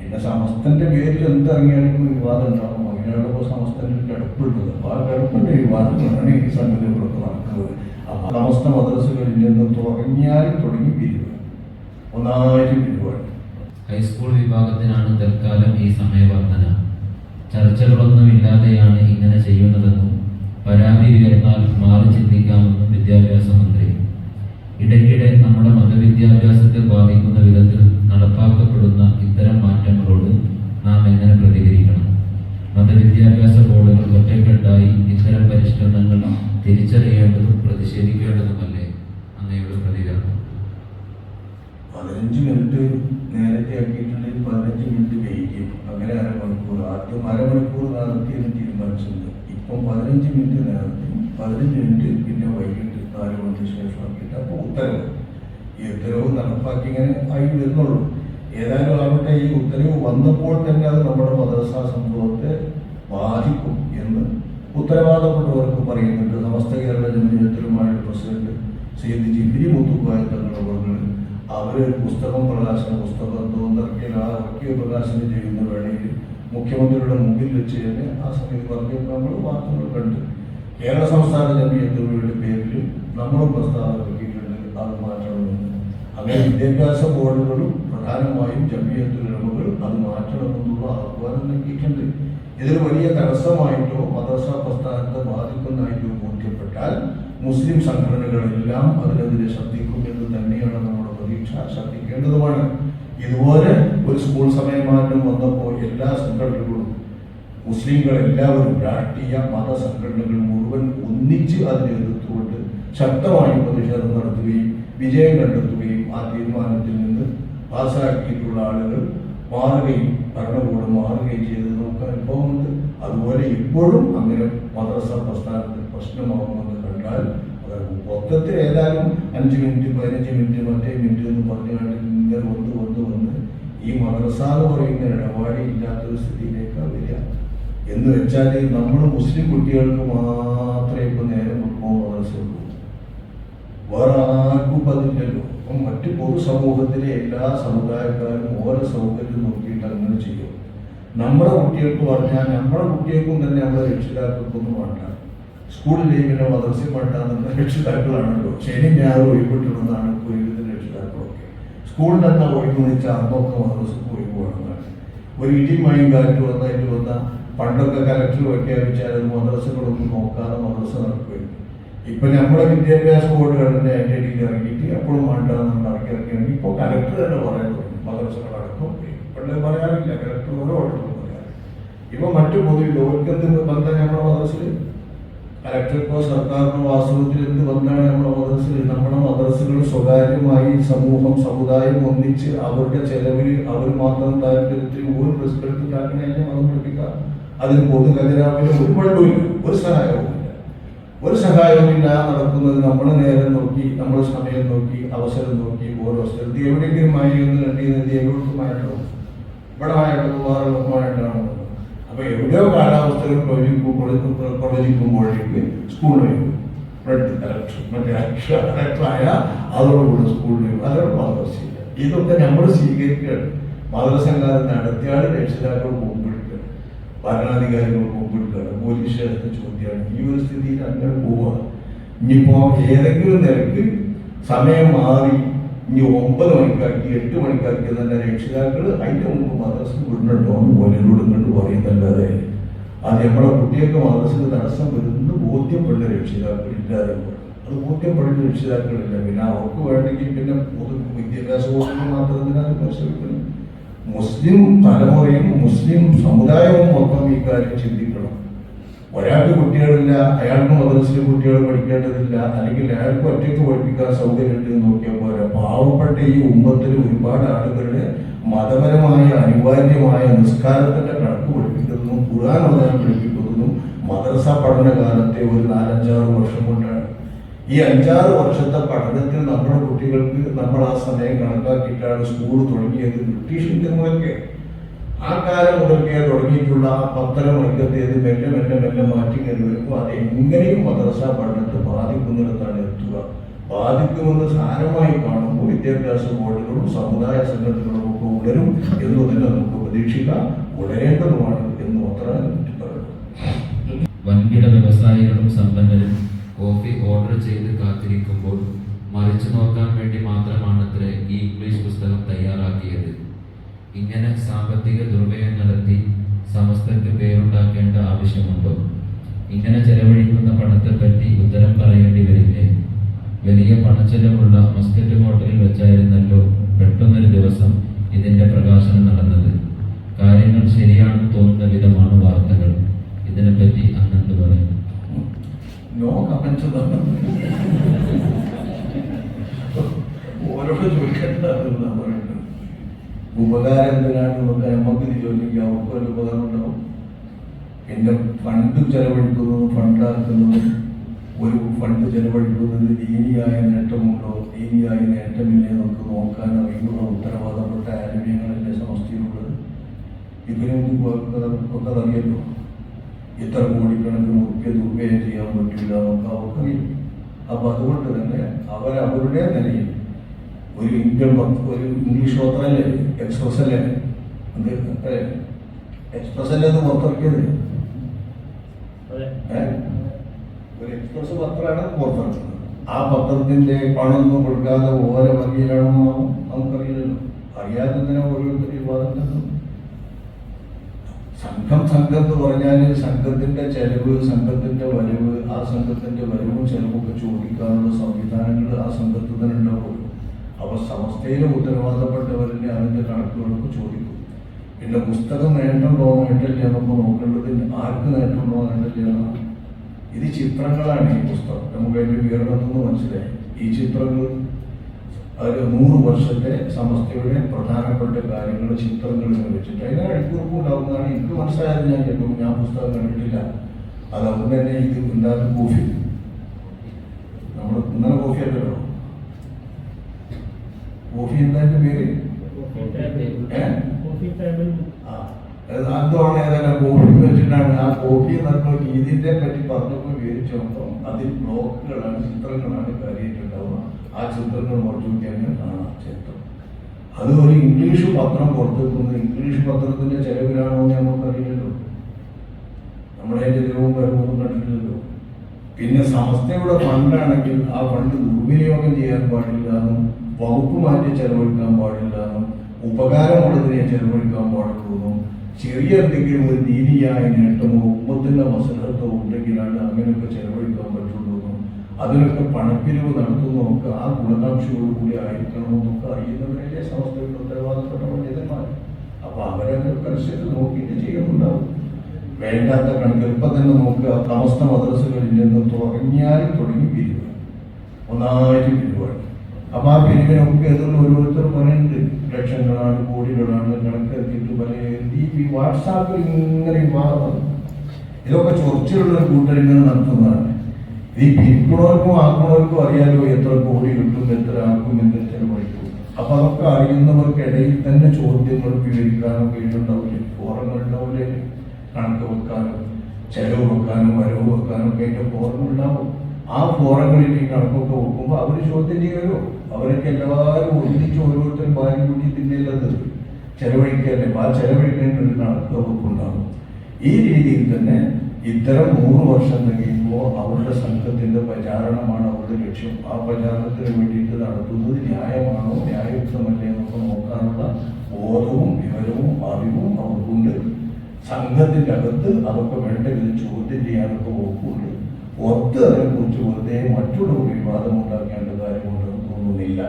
പിന്നെ സമസ്തന്റെ പേരിൽ എന്തിറങ്ങിയാലും വിവാദം ഉണ്ടാകും അങ്ങനെയുള്ളപ്പോൾ സമസ്തന്റെ കിടപ്പുള്ളത്. അപ്പോൾ ആ കിടപ്പിന്റെ വിവാദങ്ങളാണ് ഈ സംഗതികളൊക്കെ നടക്കുന്നത്. അപ്പോൾ സമസ്ത മദ്രസകളിൽ നിന്ന് തുടങ്ങിയാലും തുടങ്ങി പിരിവ്. ഒന്നായിട്ട് പിരിവാണ് ഹൈസ്കൂൾ വിഭാഗത്തിനാണ് തൽക്കാലം ഈ സമയവർദ്ധന. ചർച്ചകളൊന്നുമില്ലാതെയാണ് ഇങ്ങനെ ചെയ്യുന്നതെന്നും പരാതി ഉയർന്നാൽ മാറി ചിന്തിക്കാമെന്നും വിദ്യാഭ്യാസ മന്ത്രി ഇടയ്ക്കിടെ നമ്മുടെ മതവിദ്യാഭ്യാസത്തെ ബാധിക്കുന്ന വിധത്തിൽ നടപ്പാക്കപ്പെടുന്ന ഇത്തരം മാറ്റങ്ങളോട് നാം എങ്ങനെ പ്രതികരിക്കണം? മതവിദ്യാഭ്യാസ ബോർഡുകൾ ഒറ്റക്കെട്ടായി ഇത്തരം പരിഷ്കരണങ്ങൾ തിരിച്ചറിയേണ്ടതും പ്രതിഷേധിക്കേണ്ടതുമല്ലേ? അങ്ങയുടെ പ്രതികരണം. പതിനഞ്ച് മിനിറ്റ് നേരത്തെ ആക്കിയിട്ടുണ്ടെങ്കിൽ പതിനഞ്ച് മിനിറ്റ് വൈകിയും അങ്ങനെ അരമണിക്കൂർ. ആദ്യം അരമണിക്കൂർ നടത്തിയെന്ന് തീരുമാനിച്ചിട്ടുണ്ട്. ഇപ്പം പതിനഞ്ച് മിനിറ്റ് നേരത്തെ പതിനഞ്ച് മിനിറ്റ് പിന്നെ വൈകിട്ട് നാല് മണിക്ക് ശേഷം ആക്കിയിട്ട് അപ്പോൾ ഉത്തരവ് ഈ ഉത്തരവ് നടപ്പാക്കി ഇങ്ങനെ ആയി വരുന്നുള്ളൂ. ഏതായാലും ആവട്ടെ ഈ ഉത്തരവ് വന്നപ്പോൾ തന്നെ അത് നമ്മുടെ മദ്രസ സംഭവത്തെ ബാധിക്കും എന്ന് ഉത്തരവാദപ്പെട്ടവർക്ക് പറയുന്നുണ്ട്. സമസ്ത കേരള ജനജീവിതത്തിലുമായിട്ട് പ്രസിഡന്റ് സയ്യിദ് ജിബിരി മുത്തുക്കായ തങ്ങളുടെ പറഞ്ഞ് അവർ പുസ്തകം പ്രകാശന പുസ്തകം തോന്നിറക്കിയാൽ ആ ഇറക്കിയ പ്രകാശനം ചെയ്യുന്ന വേളയിൽ മുഖ്യമന്ത്രിയുടെ മുമ്പിൽ വെച്ച് തന്നെ ആ സമയത്ത് പറഞ്ഞപ്പോൾ നമ്മൾ വാർത്തകൾ കണ്ട്. കേരള സംസ്ഥാന ജമീയത്തുകളുടെ പേരിൽ നമ്മളും പ്രസ്താവന അങ്ങനെ വിദ്യാഭ്യാസ ബോർഡുകളും പ്രധാനമായും ജമീയത്തുലമകൾ അത് മാറ്റണമെന്നുള്ള ആഹ്വാനം നൽകിയിട്ടുണ്ട്. ഇതിൽ വലിയ തടസ്സമായിട്ടോ മദ്രസ പ്രസ്ഥാനത്തെ ബാധിക്കുന്നതായിട്ടോ ബോധ്യപ്പെട്ടാൽ മുസ്ലിം സംഘടനകളെല്ലാം അതിനെതിരെ ശബ്ദിക്കും എന്ന് തന്നെയാണ് നമ്മുടെ പ്രതീക്ഷ. ശ്രദ്ധിക്കേണ്ടതുമാണ്. ഇതുപോലെ ഒരു സ്കൂൾ സമയമാറ്റം വന്നപ്പോൾ എല്ലാ സംഘടനകളും മുസ്ലിങ്ങൾ എല്ലാവരും രാഷ്ട്രീയ മത സംഘടനകൾ മുഴുവൻ ഒന്നിച്ച് അതിനെ എതിർത്തുകൊണ്ട് ശക്തമായി പ്രതിഷേധം നടത്തുകയും വിജയം കണ്ടെത്തുകയും ആ തീരുമാനത്തിൽ നിന്ന് പാസ്സാക്കിയിട്ടുള്ള ആളുകൾ മാറുകയും ഭരണകൂടം മാറുകയും ചെയ്തത് നമുക്ക് അനുഭവമുണ്ട്. അതുപോലെ ഇപ്പോഴും അങ്ങനെ മദ്രസ പ്രസ്ഥാനത്തിൽ പ്രശ്നമാകുമെന്ന് കണ്ടാൽ മൊത്തത്തിൽ ഏതായാലും അഞ്ച് മിനിറ്റ് പതിനഞ്ച് മിനിറ്റ് മറ്റേ മിനിറ്റ് എന്ന് പറഞ്ഞുകൊണ്ട് ഇങ്ങനെ വന്ന് വന്ന് വന്ന് ഈ മദ്രസ എന്ന് പറയുന്ന ഇടപാടി ഇല്ലാത്തൊരു സ്ഥിതിയിലേക്കാണ് വരിക. എന്ന് വെച്ചാൽ നമ്മൾ മുസ്ലിം കുട്ടികൾക്ക് മാത്രമേ ഇപ്പൊ നേരെ നോക്കുമ്പോൾ മദ്രസയുള്ളൂ വേറെ അതില്ലല്ലോ അപ്പം മറ്റ് പൊതുസമൂഹത്തിലെ എല്ലാ സമുദായക്കാരും ഓരോ സൗകര്യം നോക്കിയിട്ട് അങ്ങനെ ചെയ്യും. നമ്മുടെ കുട്ടികൾക്ക് പറഞ്ഞാൽ നമ്മുടെ കുട്ടികൾക്കും തന്നെ നമ്മുടെ രക്ഷിതാക്കൾക്കൊന്നും വേണ്ട. പിന്നെ മദ്രസയിൽ വേണ്ടാന്നുള്ള രക്ഷിതാക്കളാണല്ലോ. ശനി ഞായർ ഒഴിവിട്ടിടുന്നതാണ് ഇപ്പോൾ ഒരുവിധ രക്ഷിതാക്കളൊക്കെ. സ്കൂളിൽ തന്നെ ഒഴിവ് വെച്ചാൽ അന്നൊക്കെ മദ്രസക്ക് ഒഴിവ് വേണമെന്നാണ് ഒരു ഇടിമയും കാറ്റ് വന്നായിട്ട് വന്ന പണ്ടൊക്കെ കലക്ടർ പ്രഖ്യാപിച്ചാൽ മദ്രസകളൊന്നും നോക്കാതെ മദ്രസ നടക്കുകയും ഇപ്പൊ നമ്മുടെ വിദ്യാഭ്യാസ ബോർഡുകളിന്റെ അതിന്റെ അടിയിൽ ഇറങ്ങിയിട്ട് എപ്പോഴും വേണ്ടെന്ന് ഇറക്കി ഇറക്കി ഇപ്പോൾ കലക്ടർ തന്നെ പറയുന്നു മദ്രസകളടക്കം പണ്ട് പറയാറില്ല. കലക്ടർ ഓരോ ഓർഡറും പറയാറ്. ഇപ്പൊ മറ്റു പൊതു ലോകത്ത് ബന്ധം നമ്മുടെ മദ്രസയിൽ കലക്ടർക്കോ സർക്കാരിനോ വാസ്തവത്തിൽ എന്ത് ബന്ധമാണ് നമ്മുടെ മദ്രസിൽ നമ്മുടെ മദ്രസകൾ സ്വകാര്യമായി സമൂഹം സമുദായം ഒന്നിച്ച് അവരുടെ ചെലവിൽ അവർ മാത്രം താല്പര്യത്തിൽ ഒരു റിസ്ക് മതം പഠിപ്പിക്കുക. അതിന് പൊതു ഖജനാവിന് ഒരു പണ്ടുമില്ല ഒരു സഹായവുമില്ല ഒരു സഹായവുമില്ലാതെ നടക്കുന്നത്. നമ്മൾ നേരം നോക്കി നമ്മൾ സമയം നോക്കി അവസരം നോക്കി ഓരോ സ്ഥലത്ത്. എവിടെയെങ്കിലും മായി എന്ന് കണ്ടിരുന്നത് ആയിട്ടുണ്ടാവും ഇവിടെ ആയിട്ട് വേറെ അപ്പൊ എവിടെയോ കാലാവസ്ഥകൾ പ്രവചിക്കും പ്രവചി- പ്രവചിക്കുമ്പോഴേക്ക് സ്കൂളിൽ മറ്റേ കലക്ടറായ അതോടുകൂടി സ്കൂളിൽ അതോട് മദ്രസയില്ല ഇതൊക്കെ നമ്മൾ സ്വീകരിക്കുകയാണ് മദ്രസംഘാരം നടത്തിയാണ് രക്ഷിതാക്കൾ മുമ്പിടുക ഭരണാധികാരികൾ മുമ്പിടുകയാണ് പോലീസ് ചോദ്യമാണ്. ഈ ഒരു സ്ഥിതിയിൽ അങ്ങനെ പോവുകയാണ് ഇനിയിപ്പോ ഏതെങ്കിലും നിരക്ക് സമയം മാറി ഇനി ഒമ്പത് മണിക്കാക്കി എട്ട് മണിക്കാക്കി തന്നെ രക്ഷിതാക്കൾ അതിന്റെ മുമ്പ് മദ്രസ് വിടുന്നുണ്ടോ എന്ന് പോലീസിലൂടെ കണ്ട് പറയുന്നല്ലാതെ അത് നമ്മളെ കുട്ടിയൊക്കെ മദ്രസിന് തടസ്സം വരുന്ന ബോധ്യപ്പെടുന്ന രക്ഷിതാക്കൾ ഇല്ലാതെ. അത് ബോധ്യപ്പെടുന്ന രക്ഷിതാക്കളില്ല. പിന്നെ അവർക്ക് വേണമെങ്കിൽ പിന്നെ പൊതു വിദ്യാഭ്യാസ വകുപ്പിന് മാത്രം തന്നെ അത് പരിശ്രമിക്കണം മുസ്ലിം തലമുറയും മുസ്ലിം സമുദായവും മൊത്തം ഈ കാര്യം ചിന്തിക്കണം. ഒരാൾക്ക് കുട്ടികളില്ല അയാൾക്ക് മദ്രസയിൽ കുട്ടികൾ പഠിക്കേണ്ടതില്ല അല്ലെങ്കിൽ അയാൾക്ക് ഒറ്റയ്ക്ക് പഠിപ്പിക്കാൻ സൗകര്യമുണ്ട് എന്ന് നോക്കിയാൽ പോരാ പാവപ്പെട്ട ഈ ഉമ്മത്തിൽ ഒരുപാട് ആളുകളുടെ മതപരമായ അനിവാര്യമായ നിസ്കാരത്തിന്റെ കണക്ക് പഠിപ്പിക്കുന്നതും ഖുർആൻ അവതാരം പഠിപ്പിക്കുന്നതും മദ്രസ പഠനകാലത്തെ ഒരു നാലഞ്ചാറ് വർഷം കൊണ്ടാണ്. ഈ അഞ്ചാറ് വർഷത്തെ പഠനത്തിൽ നമ്മുടെ കുട്ടികൾക്ക് നമ്മൾ ആ സമയം കണക്കാക്കിയിട്ടാണ് സ്കൂൾ തുടങ്ങിയത്. ബ്രിട്ടീഷ് ഇന്ത്യ മുതൽക്കേ ആ കാലം മുതൽക്കേ തുടങ്ങിയിട്ടുള്ള ആ പത്തര മണിക്കത്തേത് മെല്ലെ മെല്ലെ മെല്ലെ മാറ്റി കയറി വരുമ്പോൾ അത് എങ്ങനെയും മദ്രസ പഠനത്തെ ബാധിക്കുന്നിടത്താണ് എത്തുക. ബാധിക്കുമെന്ന് സാരമായി കാണുമ്പോൾ വിദ്യാഭ്യാസ ബോർഡുകളും സമുദായ സംഘടനകളും ഒക്കെ ഉണരും എന്ന് തന്നെ നമുക്ക് പ്രതീക്ഷിക്കാം. ഉണരേണ്ടതുമാണ് എന്ന് മാത്രമേ വൻകിട വ്യവസായികളും സമ്പന്നരും കോഫി ഓർഡർ ചെയ്ത് കാത്തിരിക്കുമ്പോൾ മറിച്ചു നോക്കാൻ വേണ്ടി മാത്രമാണത്രേ ഈ ഇംഗ്ലീഷ് പുസ്തകം തയ്യാറാക്കിയത്. ഇങ്ങനെ സാമ്പത്തിക ദുർവ്യയം നടത്തി സമസ്തക്ക് പേരുണ്ടാക്കേണ്ട ആവശ്യമുണ്ടോ? ഇങ്ങനെ ചെലവഴിക്കുന്ന പണത്തെപ്പറ്റി ഉത്തരം പറയേണ്ടി വരില്ലേ? വലിയ പണച്ചെലവുള്ള മസ്കറ്റ് ഹോട്ടലിൽ വെച്ചായിരുന്നല്ലോ പെട്ടെന്നൊരു ദിവസം ഇതിന്റെ പ്രകാശനം നടന്നത്. കാര്യങ്ങൾ ശരിയാണെന്ന് തോന്നുന്ന വിധമാണ് വാർത്തകൾ. ഇതിനെപ്പറ്റി അന്നെന്ത് പറയും. നോ കമൻസ് ഓരോട് ചോദിക്കേണ്ട ഉപകാരം നമുക്ക് നമുക്ക് ഇത് ചോദിക്കാം? അവർക്ക് ഒരു ഉപകാരം ഉണ്ടാവും എന്റെ ഫണ്ട് ചെലവഴിക്കുന്നതും ഫണ്ടാക്കുന്നതും ഒരു ഫണ്ട് ചെലവഴിക്കുന്നത് ദീനിയായ നേട്ടമുണ്ടോ? ദീനിയായ നേട്ടമില്ലേ നമുക്ക് നോക്കാൻ അറിയുന്ന ഉത്തരവാദപ്പെട്ട ആരോഗ്യങ്ങളല്ലേ സമസ്തയിലുള്ളത് ഇതിനൊന്നും ഒക്കെ അറിയല്ലോ ഇത്ര കോടിക്കണക്കിന് മുഖ്യ ദുർവ്യയം ചെയ്യാൻ പറ്റില്ല നമുക്ക് അവർക്കറിയും. അപ്പൊ അതുകൊണ്ട് തന്നെ അവരവരുടെ നിലയിൽ ഒരു ഇന്ത്യൻ ഒരു ഇംഗ്ലീഷ് പത്രമല്ലേ എക്സ്പ്രസ് അല്ലേ? അത് എക്സ്പ്രസ് അല്ലേ അത് പുറത്തിറക്കിയത്? ഒരു എക്സ്പ്രസ് പത്രമാണ് പുറത്തിറക്കുന്നത്. ആ പത്രത്തിന്റെ പണമൊന്നും കൊടുക്കാതെ ഓരോ വകയിലാണെന്നോ നമുക്കറിയില്ലല്ലോ. അറിയാതെ തന്നെ ഓരോരുത്തർ വാദം സംഘം സംഘം എന്ന് പറഞ്ഞാൽ സംഘത്തിന്റെ ചെലവ് സംഘത്തിന്റെ വരവ് ആ സംഘത്തിന്റെ വരവും ചെലവൊക്കെ ചോദിക്കാനുള്ള സംവിധാനങ്ങൾ ആ സംഘത്തിൽ തന്നെ ഉണ്ടാവുള്ളൂ. അപ്പൊ സമസ്തയിലെ ഉത്തരവാദപ്പെട്ടവരിൽ അതിന്റെ കണക്കുകൾക്ക് ചോദിക്കും. പിന്നെ പുസ്തകം നേട്ടമുണ്ടോ നേട്ടില്ല എന്നൊക്കെ നോക്കേണ്ടത്? ആർക്ക് നേട്ടമുണ്ടോ നേട്ടില്ല എന്നാണ്. ഇത് ചിത്രങ്ങളാണ് ഈ പുസ്തകം. നമുക്ക് അതിന്റെ വിവരണത്തിൽ മനസ്സിലായി. ഈ ചിത്രങ്ങൾ ഒരു നൂറ് വർഷത്തെ സമസ്തയുടെ പ്രധാനപ്പെട്ട കാര്യങ്ങൾ ചിത്രങ്ങൾ ഇങ്ങനെ വെച്ചിട്ട് അതിന് അടിക്കുറിപ്പ് ഉണ്ടാവുന്നതാണ്. എനിക്ക് മനസ്സിലായത് ഞാൻ കേട്ടു. ഞാൻ പുസ്തകം കണ്ടിട്ടില്ല. അത് അതുകൊണ്ട് തന്നെ ഇത് ഉണ്ടാകുന്ന കോഫി. നമ്മൾ ഇന്നലെ കോഫി അല്ലല്ലോ എന്താ പേര്? ഏ? ആ. അത് അതാണ് ഏതായാലും കോഫി വെച്ചിട്ടാണ്. ആ കോഫി എന്നൊക്കെ ഇതിന്റെ പറ്റി പറഞ്ഞപ്പോൾ വിവരിച്ചു നോക്കാം അതിൽ ബ്ലോക്കുകളാണ് ചിത്രങ്ങളാണ് കയറിയിട്ടുണ്ടാവുക ആ ചിത്രങ്ങൾ മറിച്ചുകൂട്ടിയാണ് കാണാം ചിത്രം അത് ഒരു ഇംഗ്ലീഷ് പത്രം പുറത്തെടുക്കുന്നത് ഇംഗ്ലീഷ് പത്രത്തിന്റെ ചെലവിലാണോ എന്ന് നമുക്കറിയില്ലല്ലോ നമ്മളെ ചെലവും വരവൊന്നും കണ്ടിട്ടില്ലല്ലോ. പിന്നെ സമസ്തയുടെ ഫണ്ടാണെങ്കിൽ ആ ഫണ്ട് ദുർവിനിയോഗം ചെയ്യാൻ പാടില്ല എന്നും വകുപ്പ് മാറ്റി ചെലവഴിക്കാൻ പാടില്ല എന്നും ഉപകാരമുള്ളതിനെ ചെലവഴിക്കാൻ പാടുള്ളൂ എന്നും ചെറിയ എന്തെങ്കിലും ഒരു നീതിയായ നേട്ടമോ ഉമ്മത്തിന്റെ മസലത്തോ ഉണ്ടെങ്കിലാണ് അങ്ങനെയൊക്കെ ചെലവഴിക്കാൻ പറ്റുള്ളൂന്നും അതിനൊക്കെ പണപ്പിരിവ് നടത്തുന്നതൊക്കെ ആ ഗുണകാംക്ഷയോട് കൂടി ആയിരിക്കണമെന്നൊക്കെ അറിയുന്നവരല്ലേ സമസ്തയുടെ ഉത്തരവാദപ്പെട്ട പണ്ഡിതന്മാർ. അപ്പൊ അവരെ അനുസരിച്ച് നോക്കിയിട്ട് ചെയ്യുന്നുണ്ടാവും. വേണ്ടാത്ത കണക്ക് ഇപ്പം തന്നെ നോക്കുക. താമസ മദ്രസകളിൽ നിന്ന് തുടങ്ങിയാലും തുടങ്ങി പിരിവ്. ഒന്നായിട്ട് പിരിവാണ്. അപ്പൊ ആ പിരിവിനൊക്കെ എതിർന്ന് ഓരോരുത്തർ പറയുന്നുണ്ട്. ലക്ഷങ്ങളാണ് കോടികളാണ് കണക്കെത്തിയിട്ട് പറയുന്നത് ഈ വാട്സാപ്പിൽ ഇങ്ങനെ മാറുന്നത് ഇതൊക്കെ ചൊറിച്ചിലുള്ള കൂട്ടരിങ്ങനെ നടത്തുന്നതാണ്? ഈ പിരിക്കണവർക്കും ആക്കണവർക്കും അറിയാലോ എത്ര കോടി കിട്ടും എത്ര ആക്കും എന്ത് ചെലവഴിക്കും. അപ്പൊ അതൊക്കെ അറിയുന്നവർക്കിടയിൽ തന്നെ ചോദ്യങ്ങൾ വിവരിക്കാനും കീഴുണ്ടാവില്ലേ ഫോറങ്ങൾ ഉണ്ടാവില്ലേ? കണക്ക് വെക്കാനും ചെലവ് വെക്കാനും വരവ് വെക്കാനും ഒക്കെ അതിന്റെ ഫോറങ്ങൾ ഉണ്ടാവും. ആ ഫോറങ്ങളിലേക്ക് കണക്കൊക്കെ വെക്കുമ്പോൾ അവർ ചോദ്യം ചെയ്യുമല്ലോ അവരൊക്കെ എല്ലാവരും ഒന്നിച്ച് ഓരോരുത്തരും ഭാര്യ കൂട്ടി തിന്നില്ലത് ചെലവഴിക്കല്ലേ ആ ചെലവഴിക്കേണ്ട ഒരു കണക്ക് അവർക്കുണ്ടാകും ഈ രീതിയിൽ തന്നെ ഇത്തരം മൂന്ന് വർഷം കഴിയുമ്പോൾ അവരുടെ സംഘത്തിന്റെ പ്രചാരണമാണ് അവരുടെ ലക്ഷ്യം. ആ പ്രചാരണത്തിന് വേണ്ടിയിട്ട് നടത്തുന്നത് ന്യായമാണോ ന്യായയുക്തമല്ലേ എന്നൊക്കെ നോക്കാനുള്ള ബോധവും വിവരവും അറിവും അവർക്കുണ്ട്. സംഘത്തിന്റെ അകത്ത് അതൊക്കെ വേണ്ട വിധം ചോദ്യം ചെയ്യാനൊക്കെ വകുപ്പുണ്ട് പുറത്ത് അതിനെക്കുറിച്ച് വെറുതെ മറ്റൊരു വിവാദം ഉണ്ടാക്കേണ്ട കാര്യമുണ്ടെന്ന് തോന്നുന്നില്ല.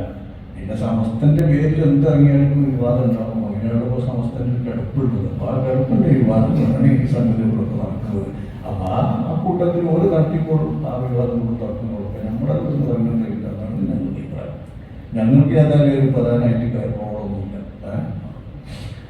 പിന്നെ സമസ്തന്റെ പേരിൽ എന്തിറങ്ങിയാലും വിവാദം ഉണ്ടാകും അങ്ങനെയുള്ള സമസ്തന്റെ കിടപ്പുള്ളത്. അപ്പൊ ആ കിടപ്പിന്റെ വിവാദങ്ങളാണ് ഈ സംഗതികളൊക്കെ നടക്കുന്നത്. അപ്പൊ ആ ആ കൂട്ടത്തിൽ ഒരു തട്ടിക്കോളും ആ വിവാദങ്ങളും തർക്കങ്ങളൊക്കെ നമ്മുടെ അടുത്ത് പറഞ്ഞിട്ടില്ല അതാണ് ഞങ്ങളുടെ അഭിപ്രായം. ഞങ്ങൾക്ക് ഏതായാലും ഒരു പ്രധാനമായിട്ട് കാര്യം